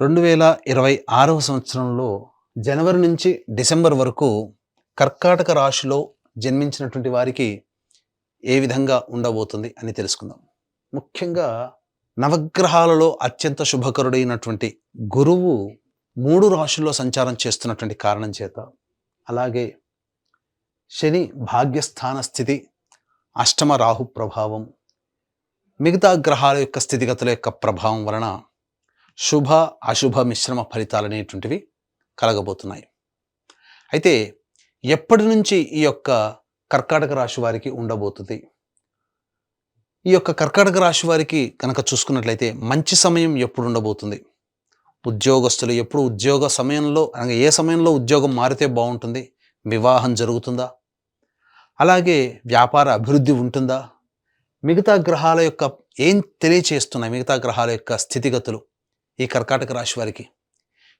రెండు వేల ఇరవై ఆరవ సంవత్సరంలో జనవరి నుంచి డిసెంబర్ వరకు కర్కాటక రాశిలో జన్మించినటువంటి వారికి ఏ విధంగా ఉండబోతుంది అని తెలుసుకుందాం. ముఖ్యంగా నవగ్రహాలలో అత్యంత శుభకరుడైనటువంటి గురువు మూడు రాశుల్లో సంచారం చేస్తున్నటువంటి కారణం చేత అలాగే శని భాగ్యస్థాన స్థితి అష్టమ రాహు ప్రభావం మిగతా గ్రహాల యొక్క స్థితిగతుల యొక్క ప్రభావం వలన శుభ అశుభ మిశ్రమ ఫలితాలు అనేటువంటివి కలగబోతున్నాయి. అయితే ఎప్పటి నుంచి ఈ యొక్క కర్కాటక రాశి వారికి ఉండబోతుంది? ఈ యొక్క కర్కాటక రాశి వారికి కనుక చూసుకున్నట్లయితే మంచి సమయం ఎప్పుడు ఉండబోతుంది? ఉద్యోగస్తులు ఎప్పుడు ఉద్యోగ సమయంలో అనగా ఏ సమయంలో ఉద్యోగం మారితే బాగుంటుంది? వివాహం జరుగుతుందా? అలాగే వ్యాపార అభివృద్ధి ఉంటుందా? మిగతా గ్రహాల యొక్క ఏం తెలియచేస్తున్నాయి? మిగతా గ్రహాల యొక్క స్థితిగతులు? ఈ కర్కాటక రాశి వారికి.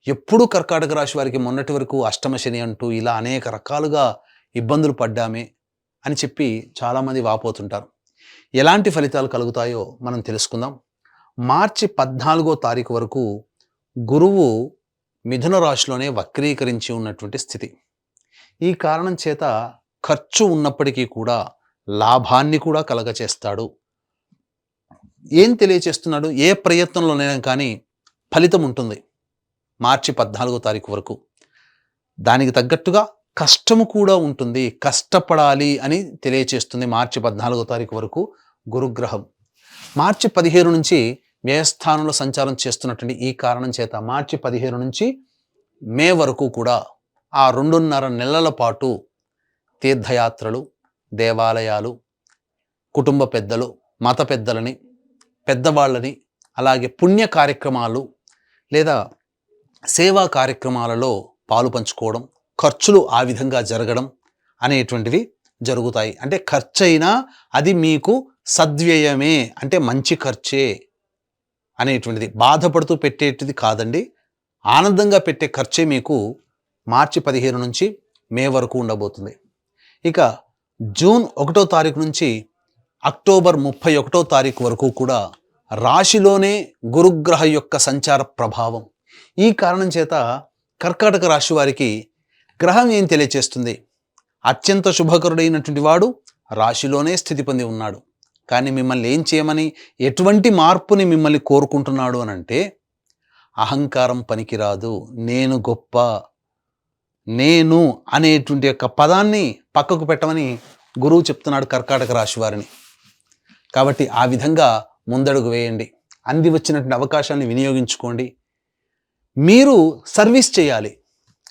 ఎప్పుడూ కర్కాటక రాశి వారికి మొన్నటి వరకు అష్టమ శని అంటూ ఇలా అనేక రకాలుగా ఇబ్బందులు పడ్డామే అని చెప్పి చాలామంది వాపోతుంటారు. ఎలాంటి ఫలితాలు కలుగుతాయో మనం తెలుసుకుందాం. మార్చి పద్నాలుగో తారీఖు వరకు గురువు మిథున రాశిలోనే వక్రీకరించి ఉన్నటువంటి స్థితి. ఈ కారణం చేత ఖర్చు ఉన్నప్పటికీ కూడా లాభాన్ని కూడా కలగచేస్తాడు. ఏం తెలియచేస్తున్నాడు? ఏ ప్రయత్నంలోనైనా కానీ ఫలితం ఉంటుంది. మార్చి పద్నాలుగో తారీఖు వరకు. దానికి తగ్గట్టుగా కష్టము కూడా ఉంటుంది. కష్టపడాలి అని తెలియచేస్తుంది మార్చి పద్నాలుగో తారీఖు వరకు గురుగ్రహం. మార్చి పదిహేను నుంచి వ్యయస్థానంలో సంచారం చేస్తున్నటువంటి ఈ కారణం చేత మార్చి పదిహేను నుంచి మే వరకు కూడా ఆ రెండున్నర నెలల పాటు తీర్థయాత్రలు దేవాలయాలు కుటుంబ పెద్దలు మత పెద్దలని పెద్దవాళ్ళని అలాగే పుణ్య కార్యక్రమాలు లేదా సేవా కార్యక్రమాలలో పాలు పంచుకోవడం ఖర్చులు ఆ విధంగా జరగడం అనేటువంటివి జరుగుతాయి. అంటే ఖర్చు అయినా అది మీకు సద్వ్యయమే అంటే మంచి ఖర్చే అనేటువంటిది. బాధపడుతూ పెట్టేటిది కాదండి. ఆనందంగా పెట్టే ఖర్చే మీకు మార్చి పదిహేను నుంచి మే వరకు ఉండబోతుంది. ఇక జూన్ ఒకటో తారీఖు నుంచి అక్టోబర్ ముప్పై ఒకటో తారీఖు వరకు కూడా రాశిలోనే గురుగ్రహ యొక్క సంచార ప్రభావం. ఈ కారణం చేత కర్కాటక రాశి వారికి గ్రహం ఏం తెలియచేస్తుంది? అత్యంత శుభకరుడైనటువంటి వాడు రాశిలోనే స్థితి పొంది ఉన్నాడు. కానీ మిమ్మల్ని ఏం చేయమని ఎటువంటి మార్పుని మిమ్మల్ని కోరుకుంటున్నాడు అని అంటే అహంకారం పనికిరాదు నేను గొప్ప నేను అనేటువంటి యొక్క పదాన్ని పక్కకు పెట్టమని గురువు చెప్తున్నాడు కర్కాటక రాశి వారిని. కాబట్టి ఆ విధంగా ముందడుగు వేయండి. అంది వచ్చినటువంటి అవకాశాన్ని వినియోగించుకోండి. మీరు సర్వీస్ చేయాలి.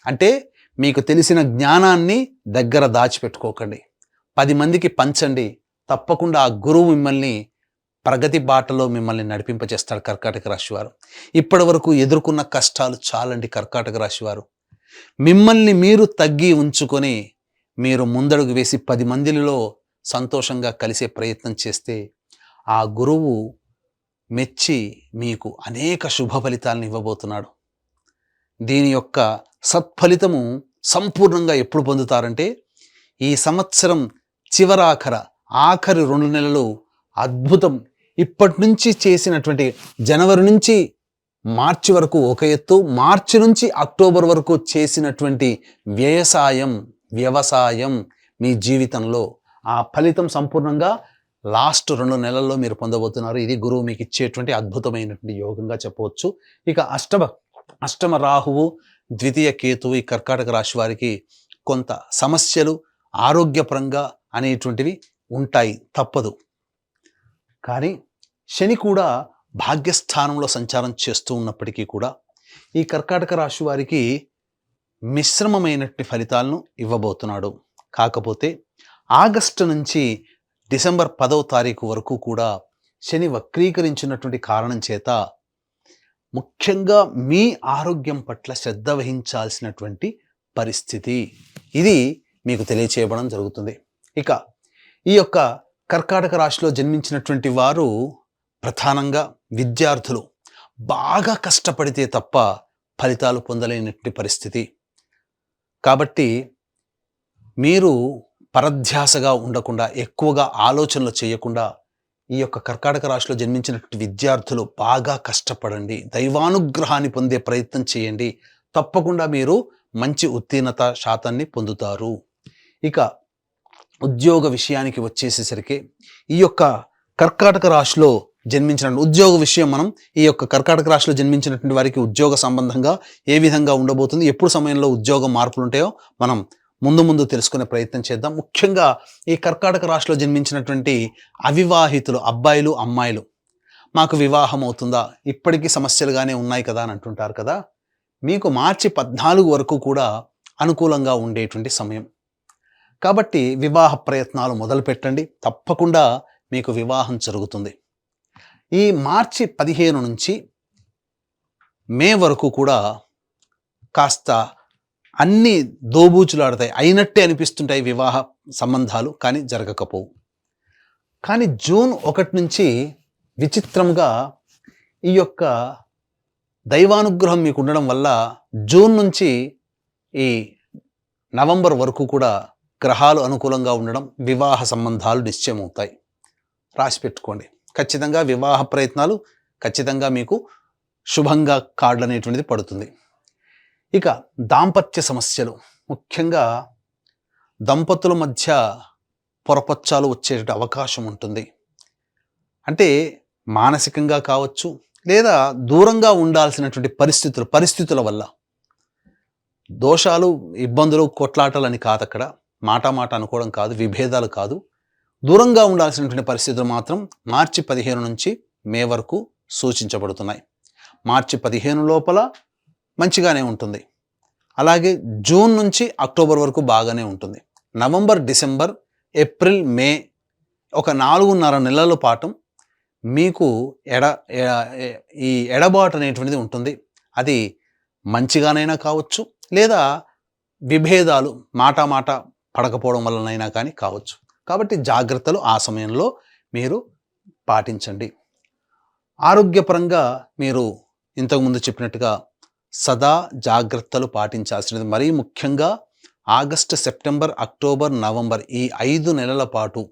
అంటే మీకు తెలిసిన జ్ఞానాన్ని దగ్గర దాచిపెట్టుకోకండి. పది మందికి పంచండి. తప్పకుండా ఆ గురువు మిమ్మల్ని ప్రగతి బాటలో మిమ్మల్ని నడిపింపచేస్తాడు కర్కాటక రాశి వారు. ఇప్పటి వరకు ఎదుర్కొన్న కష్టాలు చాలండి కర్కాటక రాశివారు మిమ్మల్ని మీరు తగ్గి ఉంచుకొని మీరు ముందడుగు వేసి పది మందిలో సంతోషంగా కలిసే ప్రయత్నం చేస్తే ఆ గురువు మెచ్చి మీకు అనేక శుభ ఫలితాలను ఇవ్వబోతున్నాడు. దీని యొక్క సత్ఫలితము సంపూర్ణంగా ఎప్పుడు పొందుతారంటే ఈ సంవత్సరం చివరాఖర ఆఖరి రెండు నెలలు అద్భుతం. ఇప్పటి నుంచి చేసినటువంటి జనవరి నుంచి మార్చి వరకు ఒక ఎత్తు మార్చి నుంచి అక్టోబర్ వరకు చేసినటువంటి వ్యవసాయం వ్యవసాయం మీ జీవితంలో. ఆ ఫలితం సంపూర్ణంగా లాస్ట్ రెండు నెలల్లో మీరు పొందబోతున్నారు. ఇది గురువు మీకు ఇచ్చేటువంటి అద్భుతమైనటువంటి యోగంగా చెప్పవచ్చు. ఇక అష్టమ అష్టమ రాహువు ద్వితీయ కేతువు ఈ కర్కాటక రాశి వారికి కొంత సమస్యలు ఆరోగ్యపరంగా అనేటువంటివి ఉంటాయి. తప్పదు. కానీ శని కూడా భాగ్యస్థానంలో సంచారం చేస్తూ ఉన్నప్పటికీ కూడా ఈ కర్కాటక రాశి వారికి మిశ్రమమైనటువంటి ఫలితాలను ఇవ్వబోతున్నాడు. కాకపోతే ఆగస్టు నుంచి డిసెంబర్ పదవ తారీఖు వరకు కూడా శని వక్రీకరించినటువంటి కారణం చేత ముఖ్యంగా మీ ఆరోగ్యం పట్ల శ్రద్ధ వహించాల్సినటువంటి పరిస్థితి. ఇది మీకు తెలియచేయబడం జరుగుతుంది. ఇక ఈ యొక్క కర్కాటక రాశిలో జన్మించినటువంటి వారు ప్రధానంగా విద్యార్థులు. బాగా కష్టపడితే తప్ప ఫలితాలు పొందలేనటువంటి పరిస్థితి. కాబట్టి మీరు పరధ్యాసగా ఉండకుండా ఎక్కువగా ఆలోచనలు చేయకుండా ఈ యొక్క కర్కాటక రాశిలో జన్మించినటువంటి విద్యార్థులు బాగా కష్టపడండి. దైవానుగ్రహాన్ని పొందే ప్రయత్నం చేయండి. తప్పకుండా మీరు మంచి ఉత్తీర్ణత శాతాన్ని పొందుతారు. ఇక ఉద్యోగ విషయానికి వచ్చేసేసరికి ఈ యొక్క కర్కాటక రాశిలో జన్మించిన ఉద్యోగ విషయం మనం ఈ యొక్క కర్కాటక రాశిలో జన్మించినటువంటి వారికి ఉద్యోగ సంబంధంగా ఏ విధంగా ఉండబోతుంది ఎప్పుడు సమయంలో ఉద్యోగ మార్పులు ఉంటాయో మనం ముందు ముందు తెలుసుకునే ప్రయత్నం చేద్దాం. ముఖ్యంగా ఈ కర్కాటక రాశిలో జన్మించినటువంటి అవివాహితులు అబ్బాయిలు అమ్మాయిలు మాకు వివాహం అవుతుందా? ఇప్పటికీ సమస్యలుగానే ఉన్నాయి కదా అని అంటుంటారు కదా. మీకు మార్చి పద్నాలుగు వరకు కూడా అనుకూలంగా ఉండేటువంటి సమయం. కాబట్టి వివాహ ప్రయత్నాలు మొదలు పెట్టండి. తప్పకుండా మీకు వివాహం జరుగుతుంది. ఈ మార్చి పదిహేను నుంచి మే వరకు కూడా కాస్త అన్ని దోబూచులాడతాయి అయినట్టే అనిపిస్తుంటాయి వివాహ సంబంధాలు కానీ జరగకపోవు. కానీ జూన్ ఒకటి నుంచి విచిత్రంగా ఈ యొక్క దైవానుగ్రహం మీకు ఉండడం వల్ల జూన్ నుంచి ఈ నవంబర్ వరకు కూడా గ్రహాలు అనుకూలంగా ఉండడం వివాహ సంబంధాలు నిశ్చయమవుతాయి. రాసి పెట్టుకోండి. ఖచ్చితంగా వివాహ ప్రయత్నాలు ఖచ్చితంగా మీకు శుభంగా కార్డు అనేటువంటిది పడుతుంది. ఇక దాంపత్య సమస్యలు. ముఖ్యంగా దంపతుల మధ్య పొరపచ్చాలు వచ్చే అవకాశం ఉంటుంది. అంటే మానసికంగా కావచ్చు లేదా దూరంగా ఉండాల్సినటువంటి పరిస్థితులు పరిస్థితుల వల్ల. దోషాలు ఇబ్బందులు కొట్లాటలని కాదు అక్కడ మాట మాట అనుకోవడం కాదు విభేదాలు కాదు. దూరంగా ఉండాల్సినటువంటి పరిస్థితులు మాత్రం మార్చి పదిహేను నుంచి మే వరకు సూచించబడుతున్నాయి. మార్చి పదిహేను లోపల మంచిగానే ఉంటుంది. అలాగే జూన్ నుంచి అక్టోబర్ వరకు బాగానే ఉంటుంది. నవంబర్ డిసెంబర్ ఏప్రిల్ మే ఒక నాలుగున్నర నెలల పాటు మీకు ఎడ ఈ ఎడబాటు అనేటువంటిది ఉంటుంది. అది మంచిగానైనా కావచ్చు లేదా విభేదాలు మాట మాట పడకపోవడం వలనైనా కానీ కావచ్చు. కాబట్టి జాగ్రత్తలు ఆ సమయంలో మీరు పాటించండి. ఆరోగ్యపరంగా మీరు ఇంతకుముందు చెప్పినట్టుగా సదా జాగ్రత్తలు పాటించాల్సినది. మరీ ముఖ్యంగా ఆగస్టు సెప్టెంబర్ అక్టోబర్ నవంబర్ ఈ ఐదు నెలల పాటు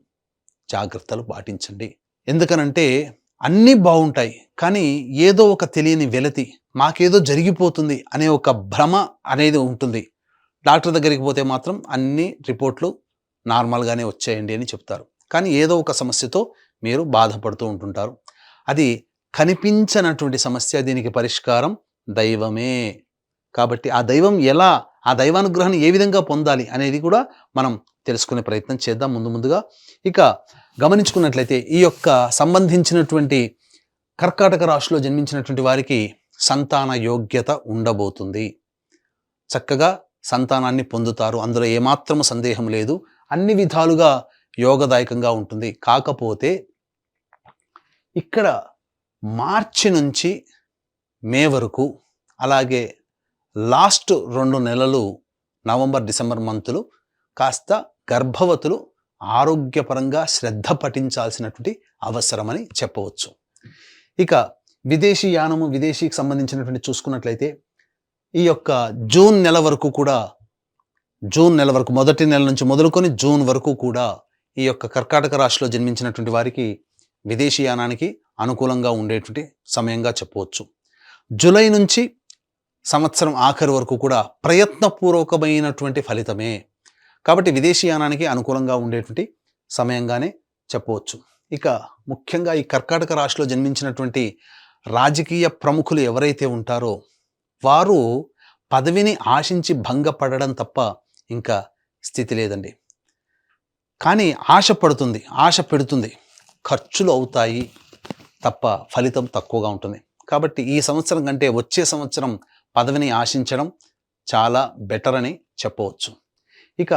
జాగ్రత్తలు పాటించండి. ఎందుకనంటే అన్నీ బాగుంటాయి. కానీ ఏదో ఒక తెలియని వెలతి మాకేదో జరిగిపోతుంది అనే ఒక భ్రమ అనేది ఉంటుంది. డాక్టర్ దగ్గరికి పోతే మాత్రం అన్ని రిపోర్ట్లు నార్మల్గానే వచ్చేయండి అని చెప్తారు. కానీ ఏదో ఒక సమస్యతో మీరు బాధపడుతూ ఉంటుంటారు. అది కనిపించనటువంటి సమస్య దీనికి పరిష్కారం దైవమే. కాబట్టి ఆ దైవం ఎలా ఆ దైవానుగ్రహాన్ని ఏ విధంగా పొందాలి అనేది కూడా మనం తెలుసుకునే ప్రయత్నం చేద్దాం ముందు ముందుగా. ఇక గమనించుకున్నట్లయితే ఈ యొక్క సంబంధించినటువంటి కర్కాటక రాశిలో జన్మించినటువంటి వారికి సంతాన యోగ్యత ఉండబోతుంది. చక్కగా సంతానాన్ని పొందుతారు. అందులో ఏమాత్రము సందేహం లేదు. అన్ని విధాలుగా యోగదాయకంగా ఉంటుంది. కాకపోతే ఇక్కడ మార్చి నుంచి మే వరకు అలాగే లాస్ట్ రెండు నెలలు నవంబర్ డిసెంబర్ మంతులు కాస్త గర్భవతులు ఆరోగ్యపరంగా శ్రద్ధ పఠించాల్సినటువంటి అవసరమని చెప్పవచ్చు. ఇక విదేశీ యానము విదేశీకి సంబంధించినటువంటి చూసుకున్నట్లయితే ఈ యొక్క జూన్ నెల వరకు కూడా జూన్ నెల వరకు మొదటి నెల నుంచి మొదలుకొని జూన్ వరకు కూడా ఈ యొక్క కర్కాటక రాశిలో జన్మించినటువంటి వారికి విదేశీ యానానికి అనుకూలంగా ఉండేటువంటి సమయంగా చెప్పవచ్చు. జూలై నుంచి సంవత్సరం ఆఖరి వరకు కూడా ప్రయత్నపూర్వకమైనటువంటి ఫలితమే. కాబట్టి విదేశీయానానికి అనుకూలంగా ఉండేటువంటి సమయంగానే చెప్పవచ్చు. ఇక ముఖ్యంగా ఈ కర్కాటక రాశిలో జన్మించినటువంటి రాజకీయ ప్రముఖులు ఎవరైతే ఉంటారో వారు పదవిని ఆశించి భంగపడడం తప్ప ఇంకా స్థితి లేదండి. కానీ ఆశ పడుతుంది ఆశ పెడుతుంది. ఖర్చులు అవుతాయి తప్ప ఫలితం తక్కువగా ఉంటుంది. కాబట్టి ఈ సంవత్సరం కంటే వచ్చే సంవత్సరం పదవిని ఆశించడం చాలా బెటర్ అని చెప్పవచ్చు. ఇక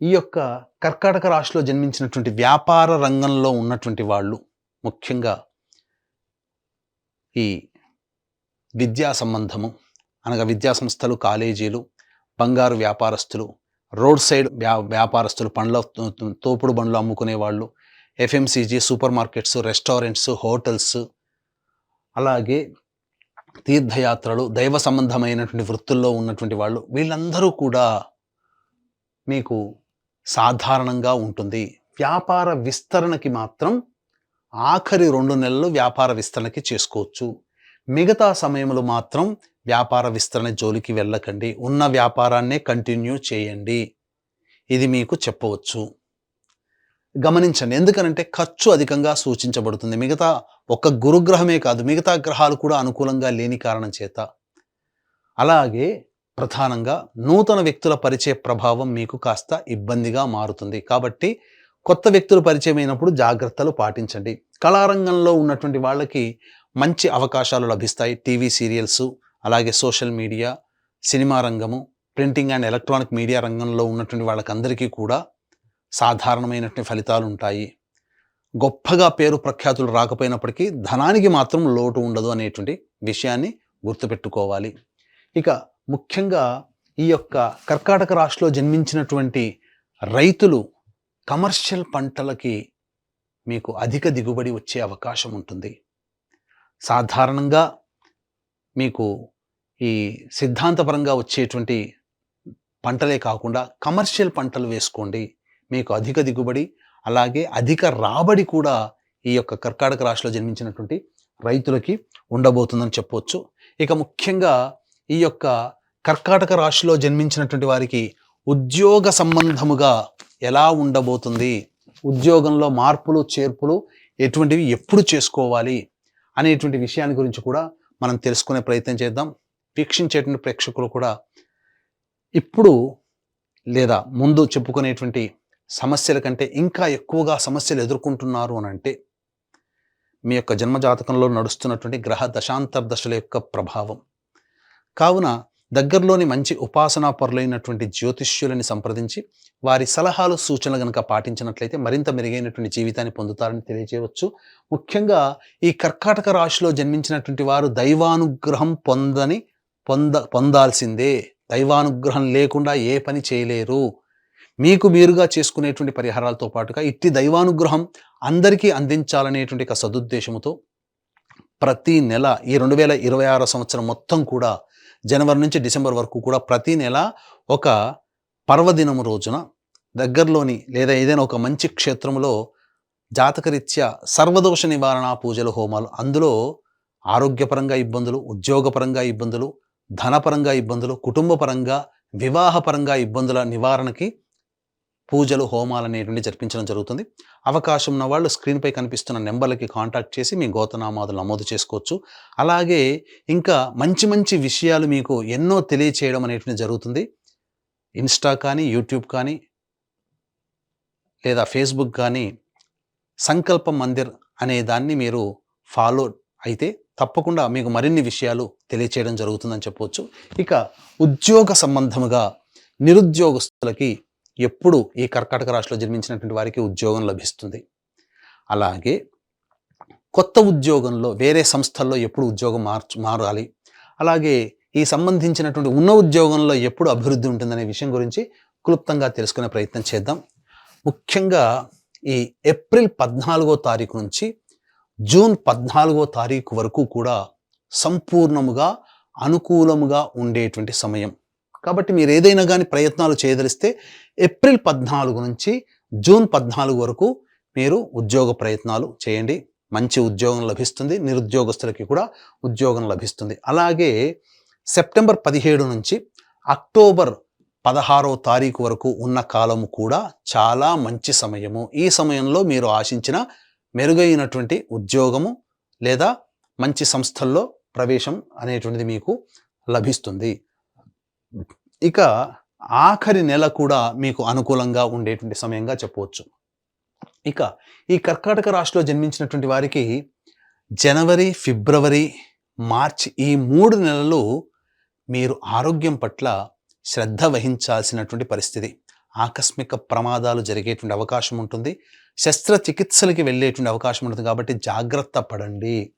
ఈ యొక్క కర్కాటక రాశిలో జన్మించినటువంటి వ్యాపార రంగంలో ఉన్నటువంటి వాళ్ళు ముఖ్యంగా ఈ విద్యా సంబంధము అనగా విద్యా సంస్థలు కాలేజీలు బంగారు వ్యాపారస్తులు రోడ్ సైడ్ వ్యా వ్యాపారస్తులు పండ్ల తో- తోపుడు బండ్లు అమ్ముకునే వాళ్ళు FMCG supermarkets restaurants hotels అలాగే తీర్థయాత్రలు దైవ సంబంధమైనటువంటి వృత్తుల్లో ఉన్నటువంటి వాళ్ళు వీళ్ళందరూ కూడా మీకు సాధారణంగా ఉంటుంది. వ్యాపార విస్తరణకి మాత్రం ఆఖరి రెండు నెలలు వ్యాపార విస్తరణకి చేసుకోవచ్చు. మిగతా సమయంలో మాత్రం వ్యాపార విస్తరణ జోలికి వెళ్ళకండి. ఉన్న వ్యాపారాన్నే కంటిన్యూ చేయండి. ఇది మీకు చెప్పవచ్చు. గమనించండి. ఎందుకనంటే ఖర్చు అధికంగా సూచించబడుతుంది. మిగతా ఒక గురుగ్రహమే కాదు మిగతా గ్రహాలు కూడా అనుకూలంగా లేని కారణం చేత. అలాగే ప్రధానంగా నూతన వ్యక్తుల పరిచయ ప్రభావం మీకు కాస్త ఇబ్బందిగా మారుతుంది. కాబట్టి కొత్త వ్యక్తులు పరిచయం అయినప్పుడు జాగ్రత్తలు పాటించండి. కళారంగంలో ఉన్నటువంటి వాళ్ళకి మంచి అవకాశాలు లభిస్తాయి. టీవీ సీరియల్స్ అలాగే సోషల్ మీడియా సినిమా రంగము ప్రింటింగ్ అండ్ ఎలక్ట్రానిక్ మీడియా రంగంలో ఉన్నటువంటి వాళ్ళకందరికీ కూడా సాధారణమైనటువంటి ఫలితాలు ఉంటాయి. గొప్పగా పేరు ప్రఖ్యాతులు రాకపోయినప్పటికీ ధనానికి మాత్రం లోటు ఉండదు అనేటువంటి విషయాన్ని గుర్తుపెట్టుకోవాలి. ఇక ముఖ్యంగా ఈ యొక్క కర్కాటక రాశిలో జన్మించినటువంటి రైతులు కమర్షియల్ పంటలకి మీకు అధిక దిగుబడి వచ్చే అవకాశం ఉంటుంది. సాధారణంగా మీకు ఈ సిద్ధాంతపరంగా వచ్చేటువంటి పంటలే కాకుండా కమర్షియల్ పంటలు వేసుకోండి. మీకు అధిక దిగుబడి అలాగే అధిక రాబడి కూడా ఈ యొక్క కర్కాటక రాశిలో జన్మించినటువంటి రైతులకి ఉండబోతుందని చెప్పవచ్చు ఇక ముఖ్యంగా ఈ యొక్క కర్కాటక రాశిలో జన్మించినటువంటి వారికి ఉద్యోగ సంబంధముగా ఎలా ఉండబోతుంది? ఉద్యోగంలో మార్పులు చేర్పులు ఎటువంటివి ఎప్పుడు చేసుకోవాలి? అనేటువంటి విషయాన్ని గురించి కూడా మనం తెలుసుకునే ప్రయత్నం చేద్దాం. వీక్షించేటువంటి ప్రేక్షకులు కూడా ఇప్పుడు లేదా ముందు చెప్పుకునేటువంటి సమస్యల కంటే ఇంకా ఎక్కువగా సమస్యలు ఎదుర్కొంటున్నారు అని అంటే మీ యొక్క జన్మజాతకంలో నడుస్తున్నటువంటి గ్రహ దశాంతర దశల యొక్క ప్రభావం. కావున దగ్గరలోని మంచి ఉపాసనా పరులైనటువంటి జ్యోతిష్యులని సంప్రదించి వారి సలహాలు సూచనలు కనుక పాటించినట్లయితే మరింత మెరుగైనటువంటి జీవితాన్ని పొందుతారని తెలియజేయవచ్చు. ముఖ్యంగా ఈ కర్కాటక రాశిలో జన్మించినటువంటి వారు దైవానుగ్రహం పొందని పొంద పొందాల్సిందే. దైవానుగ్రహం లేకుండా ఏ పని చేయలేరు. మీకు మీరుగా చేసుకునేటువంటి పరిహారాలతో పాటుగా ఇట్టి దైవానుగ్రహం అందరికీ అందించాలనేటువంటి ఒక సదుద్దేశంతో ప్రతి నెల ఈ రెండు వేల ఇరవై ఆరో సంవత్సరం మొత్తం కూడా జనవరి నుంచి డిసెంబర్ వరకు కూడా ప్రతి నెల ఒక పర్వదినము రోజున దగ్గరలోని లేదా ఏదైనా ఒక మంచి క్షేత్రంలో జాతకరీత్యా సర్వదోష నివారణ పూజలు హోమాలు అందులో ఆరోగ్యపరంగా ఇబ్బందులు ఉద్యోగపరంగా ఇబ్బందులు ధనపరంగా ఇబ్బందులు కుటుంబపరంగా వివాహపరంగా ఇబ్బందుల నివారణకి పూజలు హోమాలు అనేటువంటి జరిపించడం జరుగుతుంది. అవకాశం ఉన్న వాళ్ళు స్క్రీన్పై కనిపిస్తున్న నెంబర్లకి కాంటాక్ట్ చేసి మీ గోతనామాదులు నమోదు చేసుకోవచ్చు. అలాగే ఇంకా మంచి మంచి విషయాలు మీకు ఎన్నో తెలియచేయడం అనేటువంటి జరుగుతుంది. ఇన్స్టా కానీ యూట్యూబ్ కానీ లేదా ఫేస్బుక్ కానీ సంకల్ప మందిర్ అనే దాన్ని మీరు ఫాలో అయితే తప్పకుండా మీకు మరిన్ని విషయాలు తెలియచేయడం జరుగుతుందని చెప్పవచ్చు ఇక ఉద్యోగ సంబంధముగా నిరుద్యోగస్తులకి ఎప్పుడు ఈ కర్కాటక రాశిలో జన్మించినటువంటి వారికి ఉద్యోగం లభిస్తుంది. అలాగే కొత్త ఉద్యోగంలో వేరే సంస్థల్లో ఎప్పుడు ఉద్యోగం మార్చు మారాలి. అలాగే ఈ సంబంధించినటువంటి ఉన్న ఉద్యోగంలో ఎప్పుడు అభివృద్ధి ఉంటుందనే విషయం గురించి క్లుప్తంగా తెలుసుకునే ప్రయత్నం చేద్దాం. ముఖ్యంగా ఈ ఏప్రిల్ పద్నాలుగో తారీఖు నుంచి జూన్ పద్నాలుగో తారీఖు వరకు కూడా సంపూర్ణముగా అనుకూలముగా ఉండేటువంటి సమయం. కాబట్టి మీరు ఏదైనా కానీ ప్రయత్నాలు చేయదలిస్తే ఏప్రిల్ పద్నాలుగు నుంచి జూన్ పద్నాలుగు వరకు మీరు ఉద్యోగ ప్రయత్నాలు చేయండి. మంచి ఉద్యోగం లభిస్తుంది. నిరుద్యోగస్తులకి కూడా ఉద్యోగం లభిస్తుంది. అలాగే సెప్టెంబర్ పదిహేడు నుంచి అక్టోబర్ పదహారో తారీఖు వరకు ఉన్న కాలము కూడా చాలా మంచి సమయము. ఈ సమయంలో మీరు ఆశించిన మెరుగైనటువంటి ఉద్యోగము లేదా మంచి సంస్థల్లో ప్రవేశం అనేటువంటిది మీకు లభిస్తుంది. ఇక ఆఖరి నెల కూడా మీకు అనుకూలంగా ఉండేటువంటి సమయంగా చెప్పవచ్చు. ఇక ఈ కర్కాటక రాశిలో జన్మించినటువంటి వారికి జనవరి ఫిబ్రవరి మార్చ్ ఈ మూడు నెలలు మీరు ఆరోగ్యం పట్ల శ్రద్ధ వహించాల్సినటువంటి పరిస్థితి. ఆకస్మిక ప్రమాదాలు జరిగేటువంటి అవకాశం ఉంటుంది. శస్త్రచికిత్సలకి వెళ్ళేటువంటి అవకాశం ఉంటుంది కాబట్టి జాగ్రత్త పడండి.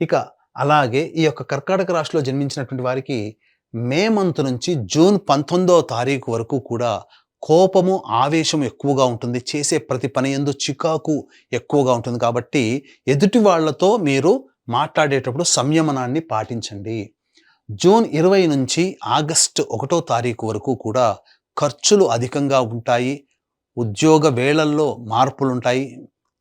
ఇక అలాగే ఈ యొక్క కర్కాటక రాశిలో జన్మించినటువంటి వారికి మే మంత్ నుంచి జూన్ పంతొమ్మిదవ తారీఖు వరకు కూడా కోపము ఆవేశం ఎక్కువగా ఉంటుంది. చేసే ప్రతి పని ఎందు చికాకు ఎక్కువగా ఉంటుంది. కాబట్టి ఎదుటి వాళ్ళతో మీరు మాట్లాడేటప్పుడు సంయమనాన్ని పాటించండి. జూన్ ఇరవై నుంచి ఆగస్టు ఒకటో తారీఖు వరకు కూడా ఖర్చులు అధికంగా ఉంటాయి. ఉద్యోగ వేళల్లో మార్పులు ఉంటాయి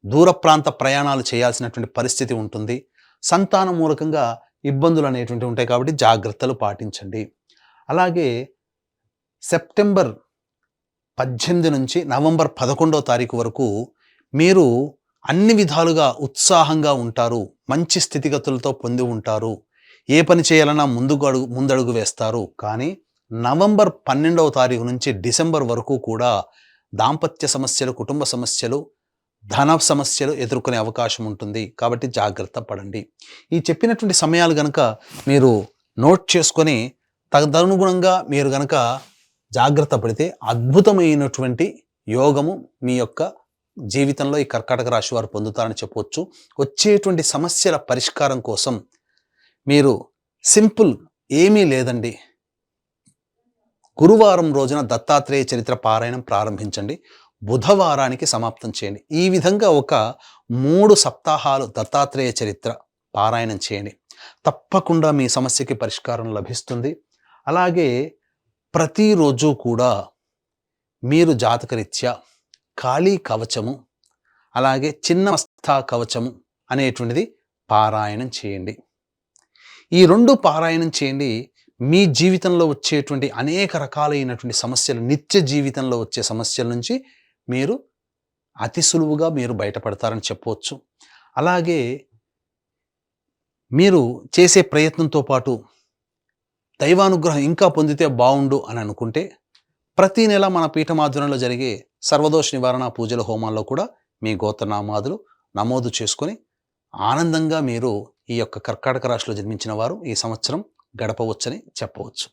దూర ప్రాంత ప్రయాణాలు చేయాల్సినటువంటి పరిస్థితి ఉంటుంది. సంతాన మూలకంగా ఇబ్బందులు అనేటువంటివి ఉంటాయి కాబట్టి జాగ్రత్తలు పాటించండి. అలాగే సెప్టెంబర్ పద్దెనిమిది నుంచి నవంబర్ పదకొండవ తారీఖు వరకు మీరు అన్ని విధాలుగా ఉత్సాహంగా ఉంటారు మంచి స్థితిగతులతో పొంది ఉంటారు ఏ పని చేయాలన్నా ముందుకు అడుగు ముందడుగు వేస్తారు. కానీ నవంబర్ పన్నెండవ తారీఖు నుంచి డిసెంబర్ వరకు కూడా దాంపత్య సమస్యలు కుటుంబ సమస్యలు ధన సమస్యలు ఎదుర్కొనే అవకాశం ఉంటుంది. కాబట్టి జాగ్రత్త పడండి. ఈ చెప్పినటువంటి సమయాలు గనక మీరు నోట్ చేసుకొని తదనుగుణంగా మీరు గనక జాగ్రత్త పడితే అద్భుతమైనటువంటి యోగము మీ యొక్క జీవితంలో ఈ కర్కాటక రాశి వారు పొందుతారని చెప్పవచ్చు వచ్చేటువంటి సమస్యల పరిష్కారం కోసం మీరు సింపుల్ ఏమీ లేదండి. గురువారం రోజున దత్తాత్రేయ చరిత్ర పారాయణం ప్రారంభించండి. బుధవారానికి సమాప్తం చేయండి. ఈ విధంగా ఒక మూడు సప్తాహాలు దత్తాత్రేయ చరిత్ర పారాయణం చేయండి. తప్పకుండా మీ సమస్యకి పరిష్కారం లభిస్తుంది. అలాగే ప్రతిరోజు కూడా మీరు జాతకరీత్యా ఖాళీ కవచము అలాగే చిన్న మస్తా కవచము అనేటువంటిది పారాయణం చేయండి. ఈ రెండు పారాయణం చేయండి. మీ జీవితంలో వచ్చేటువంటి అనేక రకాలైనటువంటి సమస్యలు నిత్య జీవితంలో వచ్చే సమస్యల నుంచి మీరు అతి సులువుగా మీరు బయటపడతారని చెప్పవచ్చు. అలాగే మీరు చేసే ప్రయత్నంతో పాటు దైవానుగ్రహం ఇంకా పొందితే బాగుండు అని అనుకుంటే ప్రతి నెల మన పీఠమాధ్వర్యంలో జరిగే సర్వదోష నివారణ పూజల హోమాల్లో కూడా మీ గోత్రనామాదులు నమోదు చేసుకొని ఆనందంగా మీరు ఈ యొక్క కర్కాటక రాశిలో జన్మించిన వారు ఈ సంవత్సరం గడపవచ్చని చెప్పవచ్చు.